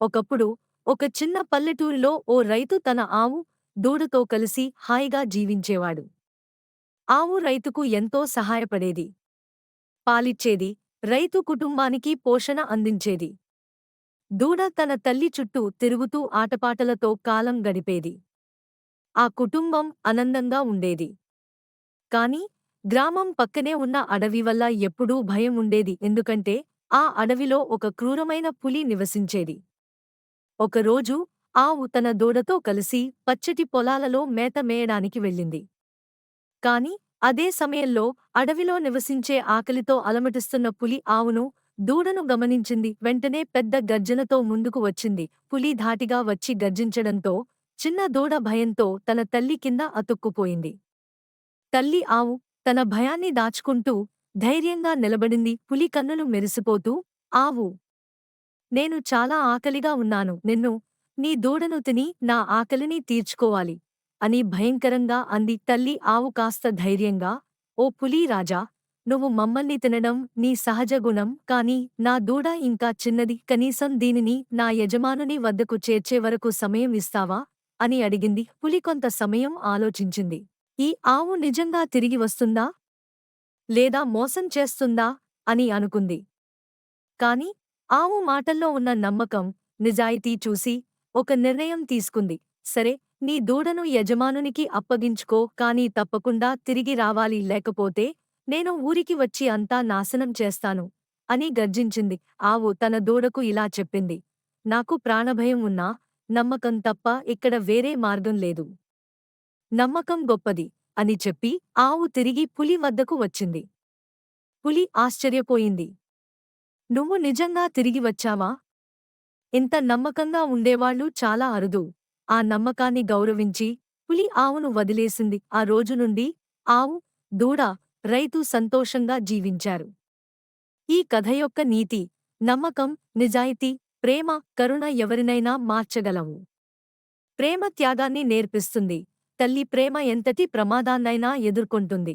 ఒకప్పుడు ఒక చిన్న పల్లెటూరిలో ఓ రైతు తన ఆవు దూడతో కలిసి హాయిగా జీవించేవాడు. ఆవు రైతుకు ఎంతో సహాయపడేది. పాలిచ్చేది రైతు కుటుంబానికి పోషణ అందించేది. దూడ తన తల్లి చుట్టూ తిరుగుతూ ఆటపాటలతో కాలం గడిపేది. ఆ కుటుంబం ఆనందంగా ఉండేది. కాని గ్రామం పక్కనే ఉన్న అడవి వల్ల ఎప్పుడూ భయం ఉండేది. ఎందుకంటే ఆ అడవిలో ఒక క్రూరమైన పులి నివసించేది. ఒకరోజు ఆవు తన దూడతో కలిసి పచ్చటి పొలాలలో మేత మేయడానికి వెళ్ళింది. కాని అదే సమయంలో అడవిలో నివసించే ఆకలితో అలమటిస్తున్న పులి ఆవును దూడను గమనించింది. వెంటనే పెద్ద గర్జనతో ముందుకు వచ్చింది. పులి ధాటిగా వచ్చి గర్జించడంతో చిన్న దూడ భయంతో తన తల్లి కింద అతుక్కుపోయింది. తల్లి ఆవు తన భయాన్ని దాచుకుంటూ ధైర్యంగా నిలబడింది. పులి కన్నులు మెరిసిపోతూ ఆవు నేను చాలా ఆకలిగా ఉన్నాను. నిన్ను నీ దూడను తిని నా ఆకలిని తీర్చుకోవాలి అని భయంకరంగా అంది. తల్లి ఆవు కాస్త ధైర్యంగా ఓ పులి రాజా నువ్వు మమ్మల్ని తినడం నీ సహజ గుణం కాని నా దూడ ఇంకా చిన్నది. కనీసం దీనిని నా యజమానుని వద్దకు చేర్చే వరకు సమయం ఇస్తావా? అని అడిగింది. పులి కొంత సమయం ఆలోచించింది. ఈ ఆవు నిజంగా తిరిగి వస్తుందా? లేదా మోసం చేస్తుందా? అని అనుకుంది. కాని ఆవు మాటల్లో ఉన్న నమ్మకం నిజాయితీ చూసి ఒక నిర్ణయం తీసుకుంది. సరే నీ దూడను యజమానునికి అప్పగించుకో కాని తప్పకుండా తిరిగి రావాలి లేకపోతే నేను ఊరికి వచ్చి అంతా నాశనం చేస్తాను అని గర్జించింది. ఆవు తన దూడకు ఇలా చెప్పింది. నాకు ప్రాణభయం ఉన్నా నమ్మకం తప్ప ఇక్కడ వేరే మార్గం లేదు. నమ్మకం గొప్పది అని చెప్పి ఆవు తిరిగి పులి వద్దకు వచ్చింది. పులి ఆశ్చర్యపోయింది. నువ్వు నిజంగా తిరిగి వచ్చావా? ఇంత నమ్మకంగా ఉండేవాళ్ళు చాలా అరుదు. ఆ నమ్మకాన్ని గౌరవించి పులి ఆవును వదిలేసింది. ఆ రోజు నుండి ఆవు దూడ రైతు సంతోషంగా జీవించారు. ఈ కథ యొక్క నీతి నమ్మకం నిజాయితీ ప్రేమ కరుణ ఎవరినైనా మార్చగలవు. ప్రేమ త్యాగాన్ని నేర్పిస్తుంది. తల్లి ప్రేమ ఎంతటి ప్రమాదాన్నైనా ఎదుర్కొంటుంది.